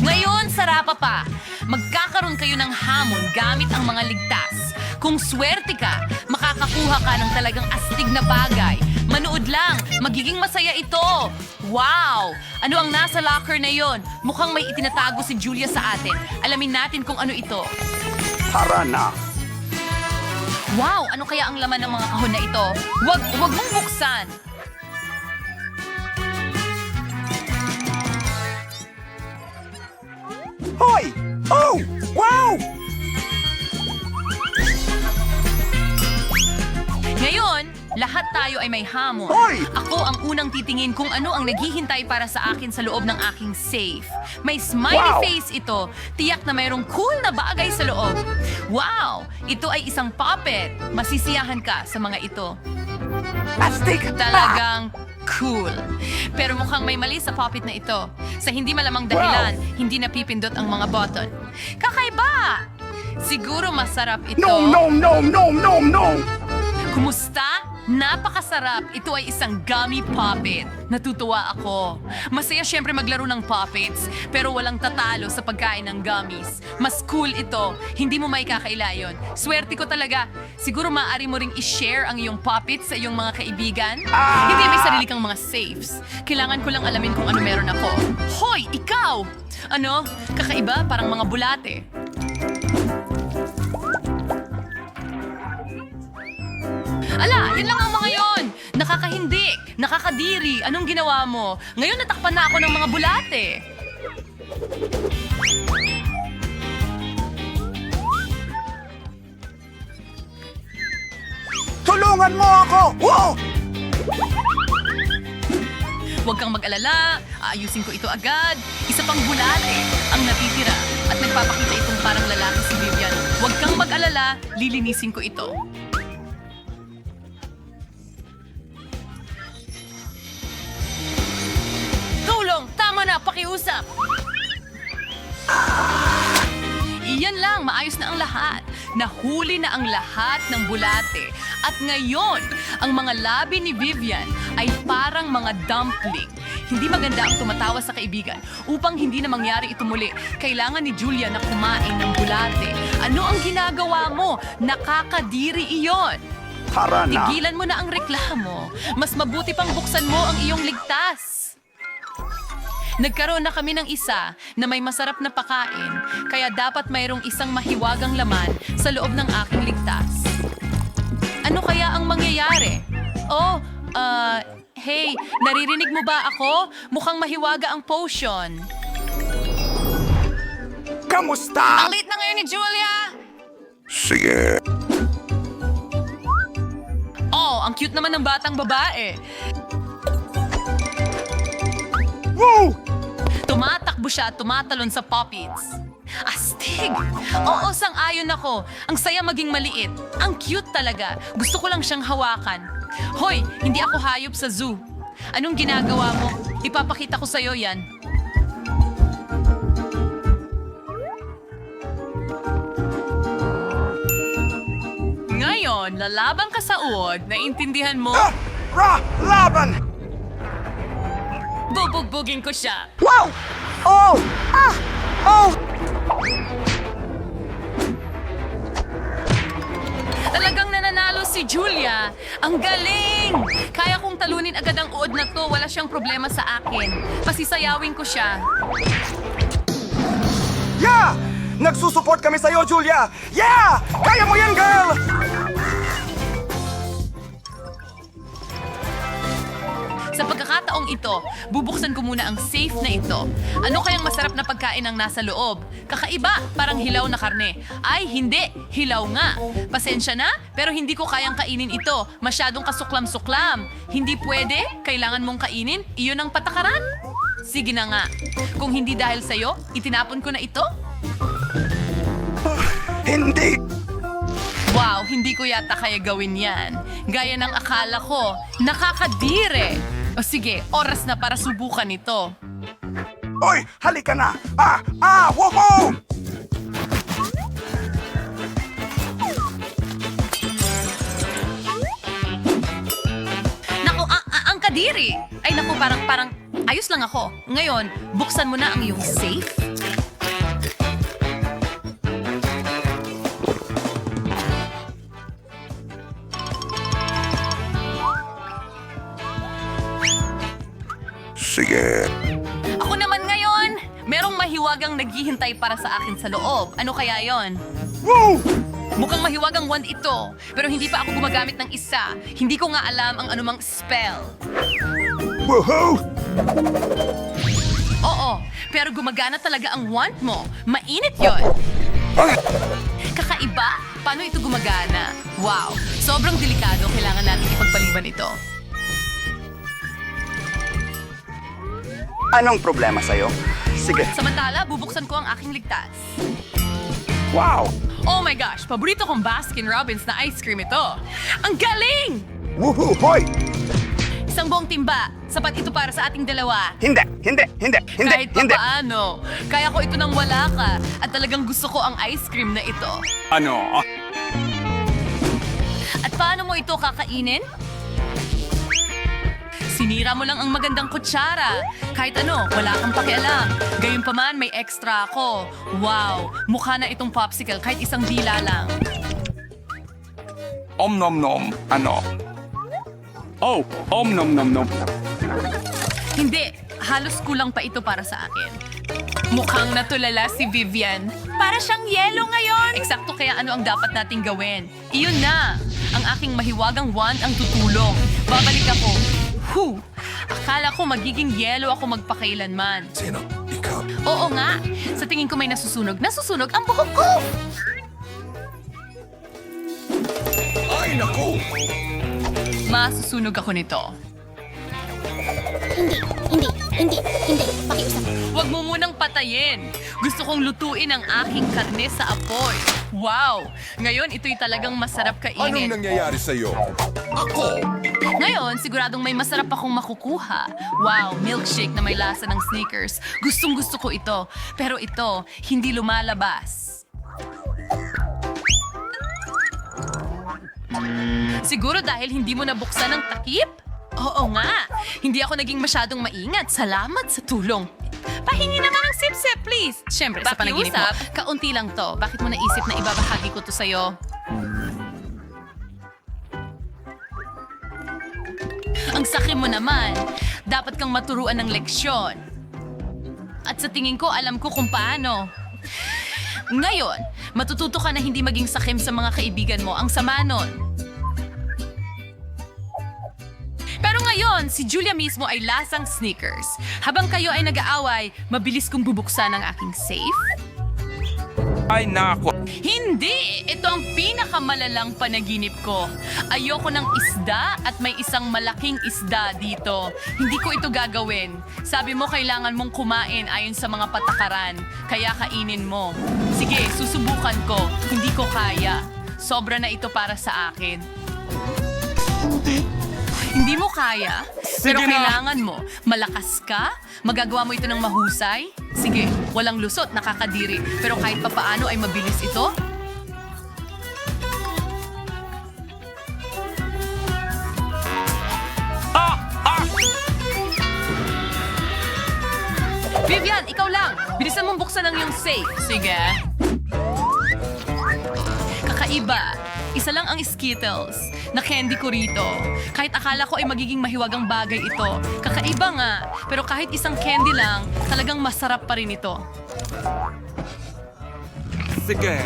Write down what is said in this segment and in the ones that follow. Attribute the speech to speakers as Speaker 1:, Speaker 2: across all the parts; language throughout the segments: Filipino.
Speaker 1: Ngayon, sarapa pa. Magkakaroon kayo ng hamon gamit ang mga ligtas. Kung swerte ka, makakakuha ka ng talagang astig na bagay. Manood lang, magiging masaya ito. Wow! Ano ang nasa locker na yon? Mukhang may itinatago si Julia sa atin. Alamin natin kung ano ito.
Speaker 2: Tara na.
Speaker 1: Wow! Ano kaya ang laman ng mga kahon na ito? Wag, wag mong buksan!
Speaker 2: Hoy! Oh! Wow!
Speaker 1: Ngayon, lahat tayo ay may hamon.
Speaker 2: Hoy!
Speaker 1: Ako ang unang titingin kung ano ang naghihintay para sa akin sa loob ng aking safe. May smiley
Speaker 2: Wow!
Speaker 1: face ito. Tiyak na mayroong cool na bagay sa loob. Wow! Ito ay isang puppet. Masisiyahan ka sa mga ito.
Speaker 2: Astig!
Speaker 1: Talagang cool. Pero mukhang may mali sa puppet na ito. Sa hindi malamang dahilan, hindi napipindot ang mga button. Kakaiba! Siguro masarap ito.
Speaker 2: No, no, no, no, no, no!
Speaker 1: Kumusta? Napakasarap. Ito ay isang gummy puppet. Natutuwa ako. Masaya syempre maglaro ng puppets, pero walang tatalo sa pagkain ng gummies. Mas cool ito. Hindi mo may kakaila yun. Swerte ko talaga. Siguro maaari mo ring i-share ang iyong puppets sa iyong mga kaibigan. Hindi may sarili kang mga safes. Kailangan ko lang alamin kung ano meron ako. Hoy, ikaw! Ano? Kakaiba? Parang mga bulate. Ala, yun lang ang mga yon. Nakakahindik, nakakadiri. Anong ginawa mo? Ngayon natakpan na ako ng mga bulate.
Speaker 2: Tulungan mo ako! Wow!
Speaker 1: Huwag kang mag-alala, aayusin ko ito agad. Isa pang bulate ang natitira at nagpapakita itong parang lalaki si Vivian. Huwag kang mag-alala, lilinisin ko ito. Pakiusap! Iyan lang, maayos na ang lahat. Nahuli na ang lahat ng bulate. At ngayon, ang mga labi ni Vivian ay parang mga dumpling. Hindi maganda ang tumatawa sa kaibigan. Upang hindi na mangyari ito muli, kailangan ni Julia na kumain ng bulate. Ano ang ginagawa mo? Nakakadiri iyon.
Speaker 2: Tara na.
Speaker 1: Tigilan mo na ang reklamo. Mas mabuti pang buksan mo ang iyong ligtas. Nagkaroon na kami ng isa na may masarap na pakain, kaya dapat mayroong isang mahiwagang laman sa loob ng aking ligtas. Ano kaya ang mangyayari? Oh, ah, hey, naririnig mo ba ako? Mukhang mahiwaga ang potion.
Speaker 2: Kamusta?
Speaker 1: Ang late na ngayon ni Julia!
Speaker 2: Sige.
Speaker 1: Oh, ang cute naman ng batang babae.
Speaker 2: Wow!
Speaker 1: Tumatakbo siya at tumatalon sa puppets. Astig! Oo, sang-ayon ako. Ang saya maging maliit. Ang cute talaga. Gusto ko lang siyang hawakan. Hoy, hindi ako hayop sa zoo. Anong ginagawa mo? Ipapakita ko sa'yo yan. Ngayon, lalaban ka sa uod, naintindihan mo?
Speaker 2: Ah! Ra! Laban!
Speaker 1: Bubugbugin ko siya.
Speaker 2: Wow! Oh! Ah! Oh!
Speaker 1: Talagang nananalo si Julia. Ang galing! Kaya kong talunin agad ang uod na to. Wala siyang problema sa akin. Pasisayawin ko siya.
Speaker 2: Yeah! Nagsusupport kami sa'yo, Julia! Yeah! Kaya mo yan, girl!
Speaker 1: Muna ang safe na ito. Ano kayang masarap na pagkain ang nasa loob? Kakaiba, parang hilaw na karne. Ay, hindi. Hilaw nga. Pasensya na, pero hindi ko kayang kainin ito. Masyadong kasuklam-suklam. Hindi pwede? Kailangan mong kainin? Iyon ang patakaran? Sige na nga. Kung hindi dahil sa'yo, itinapon ko na ito?
Speaker 2: Hindi!
Speaker 1: Wow, hindi ko yata kaya gawin yan. Gaya ng akala ko. Nakakadire! O sige, oras na para subukan ito.
Speaker 2: Oy! Halika na! Ah! Ah! Woohoo!
Speaker 1: Naku, a- a- ang kadiri! Ay naku, parang, parang, ayos lang ako. Ngayon, buksan mo na ang iyong safe. Mahiwagang naghihintay para sa akin sa loob. Ano kaya yon?
Speaker 2: Woo!
Speaker 1: Mukhang mahiwagang wand ito, pero hindi pa ako gumagamit ng isa. Hindi ko nga alam ang anumang spell.
Speaker 2: Woohoo!
Speaker 1: Oo, pero gumagana talaga ang wand mo. Mainit yon.
Speaker 2: Ah!
Speaker 1: Kakaiba? Paano ito gumagana? Wow, sobrang delikado. Kailangan natin ipagpaliban ito.
Speaker 2: Anong problema sa'yo? Sige.
Speaker 1: Samantala, bubuksan ko ang aking ligtas.
Speaker 2: Wow!
Speaker 1: Oh my gosh, paborito kong Baskin Robbins na ice cream ito. Ang galing!
Speaker 2: Woohoo! Hoy!
Speaker 1: Isang buong timba. Sapat ito para sa ating dalawa.
Speaker 2: Hindi! Hindi! Hindi! Hindi!
Speaker 1: Kahit pa
Speaker 2: hindi!
Speaker 1: paano, kaya ko ito nang wala ka. At talagang gusto ko ang ice cream na ito.
Speaker 2: Ano?
Speaker 1: At paano mo ito kakainin? Sinira mo lang ang magandang kutsara. Kahit ano, wala kang pakialam. Gayunpaman, may extra ako. Wow, mukha na itong popsicle kahit isang dila lang.
Speaker 3: Om nom nom. Ano? Oh, om nom nom nom.
Speaker 1: Hindi, halos kulang pa ito para sa akin. Mukhang natulala si Vivian. Para siyang yelo ngayon. Eksakto kaya ano ang dapat nating gawin. Iyon na. Ang aking mahiwagang wand ang tutulong. Babalik ako. Whew! Akala ko magiging yelo ako magpakailanman.
Speaker 3: Sino? Ikaw.
Speaker 1: Oo nga. Sa tingin ko may nasusunog. Nasusunog ang buhok ko!
Speaker 3: Ay, naku!
Speaker 1: Masusunog ako nito.
Speaker 4: Hindi, hindi, hindi, hindi. Pakiusap.
Speaker 1: Huwag mo munang patayin. Gusto kong lutuin ang aking karne sa apoy. Wow! Ngayon, ito'y talagang masarap
Speaker 3: Anong
Speaker 1: kainin.
Speaker 3: nangyayari sa'yo? Ako!
Speaker 1: Ngayon, siguradong may masarap akong makukuha. Wow, milkshake na may lasa ng sneakers. Gustong gusto ko ito. Pero ito, hindi lumalabas. Siguro dahil hindi mo nabuksan ang takip? Oo nga. Hindi ako naging masyadong maingat. Salamat sa tulong. Pahingi naman ng sip-sip, please. Siyempre, sa panaginip mo, kaunti lang to. Bakit mo naisip na ibabahagi ko to sa'yo? Ang sakim mo naman. Dapat kang maturuan ng leksyon. At sa tingin ko, alam ko kung paano. Ngayon, matututo ka na hindi maging sakim sa mga kaibigan mo. Ang sama nun. Ngayon, si Julia mismo ay lasang sneakers. Habang kayo ay nag-aaway, mabilis kong bubuksan ang aking safe.
Speaker 3: Ay, nako.
Speaker 1: Hindi! Ito ang pinakamalalang panaginip ko. Ayoko ng isda at may isang malaking isda dito. Hindi ko ito gagawin. Sabi mo kailangan mong kumain ayon sa mga patakaran. Kaya kainin mo. Sige, susubukan ko. Hindi ko kaya. Sobra na ito para sa akin. Hindi mo kaya, pero
Speaker 3: Sige na.
Speaker 1: kailangan mo. Malakas ka? Magagawa mo ito ng mahusay? Sige, walang lusot, nakakadiri. Pero kahit papaano ay mabilis ito?
Speaker 3: Ah! Ah!
Speaker 1: Vivian, ikaw lang! Bilisan mong buksan ang iyong safe. Sige. Kakaiba. Isa lang ang Skittles na candy ko rito. Kahit akala ko ay magiging mahiwagang bagay ito. Kakaiba nga. Pero kahit isang candy lang, talagang masarap pa rin ito.
Speaker 3: Sige.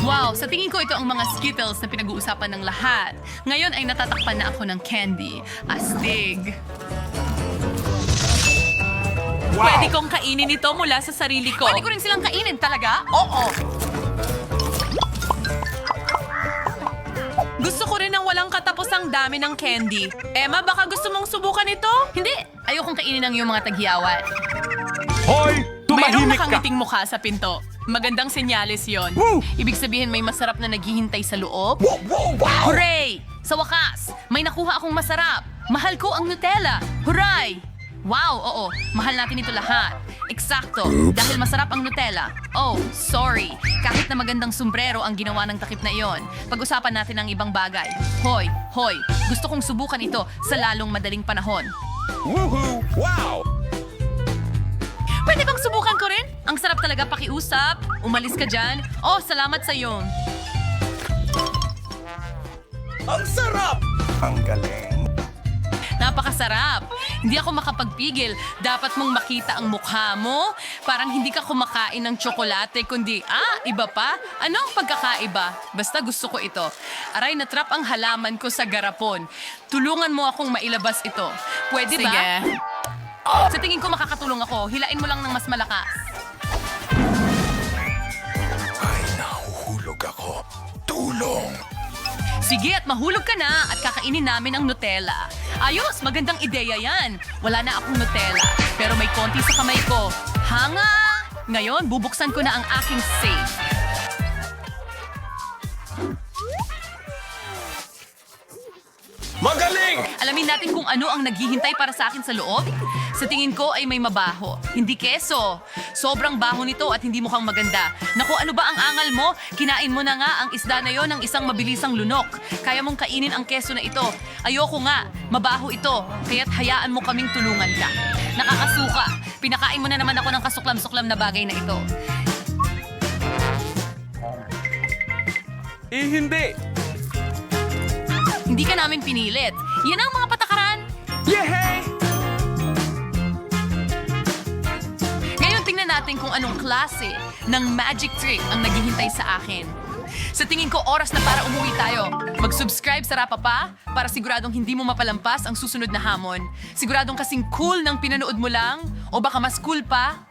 Speaker 1: Wow, sa tingin ko ito ang mga Skittles na pinag-uusapan ng lahat. Ngayon ay natatakpan na ako ng candy. Astig.
Speaker 3: Wow!
Speaker 1: Pwede kong kainin ito mula sa sarili ko. Pwede ko rin silang kainin talaga? Oo. Gusto ko rin ng walang katapusang dami ng candy. Emma, baka gusto mong subukan ito? Hindi. Ayokong kainin ang iyong mga taghiyawan.
Speaker 3: Hoy!
Speaker 1: Mayroong
Speaker 3: Tumahimik ka!
Speaker 1: nakangiting mukha sa pinto. Magandang senyales yon.
Speaker 3: Woo!
Speaker 1: Ibig sabihin may masarap na naghihintay sa loob?
Speaker 3: Wow! Wow! Wow!
Speaker 1: Hooray! Sa wakas, may nakuha akong masarap. Mahal ko ang Nutella. Hooray! Wow, oo. Mahal natin ito lahat. Eksakto. Dahil masarap ang Nutella. Oh, sorry. Kahit na magandang sombrero ang ginawa ng takip na iyon. Pag-usapan natin ang ibang bagay. Hoy, hoy. Gusto kong subukan ito sa lalong madaling panahon.
Speaker 3: Woohoo! Wow!
Speaker 1: Pwede bang subukan ko rin? Ang sarap talaga pakiusap. Umalis ka dyan. Oh, salamat sa iyo.
Speaker 3: Ang sarap!
Speaker 2: Ang galing.
Speaker 1: Napakasarap. Hindi ako makapagpigil. Dapat mong makita ang mukha mo. Parang hindi ka kumakain ng tsokolate, kundi, ah, iba pa? Ano ang pagkakaiba? Basta gusto ko ito. Aray, natrap ang halaman ko sa garapon. Tulungan mo akong mailabas ito. Pwede ba?
Speaker 5: Sige.
Speaker 1: Sa tingin ko makakatulong ako. Hilain mo lang ng mas malakas.
Speaker 3: Ay, nahuhulog ako. Tulong!
Speaker 1: Sige at mahulog ka na at kakainin namin ang Nutella. Ayos, magandang ideya yan. Wala na akong Nutella, pero may konti sa kamay ko. Hanga! Ngayon, bubuksan ko na ang aking safe. Alamin natin kung ano ang naghihintay para sa akin sa loob. Sa tingin ko ay may mabaho. Hindi keso. Sobrang baho nito at hindi mukhang maganda. Naku, ano ba ang angal mo? Kinain mo na nga ang isda na yon ng isang mabilisang lunok. Kaya mong kainin ang keso na ito. Ayoko nga. Mabaho ito. Kaya't hayaan mo kaming tulungan ka. Nakakasuka. Pinakain mo na naman ako ng kasuklam-suklam na bagay na ito.
Speaker 2: Eh, hindi.
Speaker 1: Hindi ka namin pinilit. Yan ang mga patakaran.
Speaker 2: Yehey!
Speaker 1: Ngayon tingnan natin kung anong klase ng magic trick ang naghihintay sa akin. Sa tingin ko, oras na para umuwi tayo. Mag-subscribe sa Rapapa para siguradong hindi mo mapalampas ang susunod na hamon. Siguradong kasing cool ng pinanood mo lang o baka mas cool pa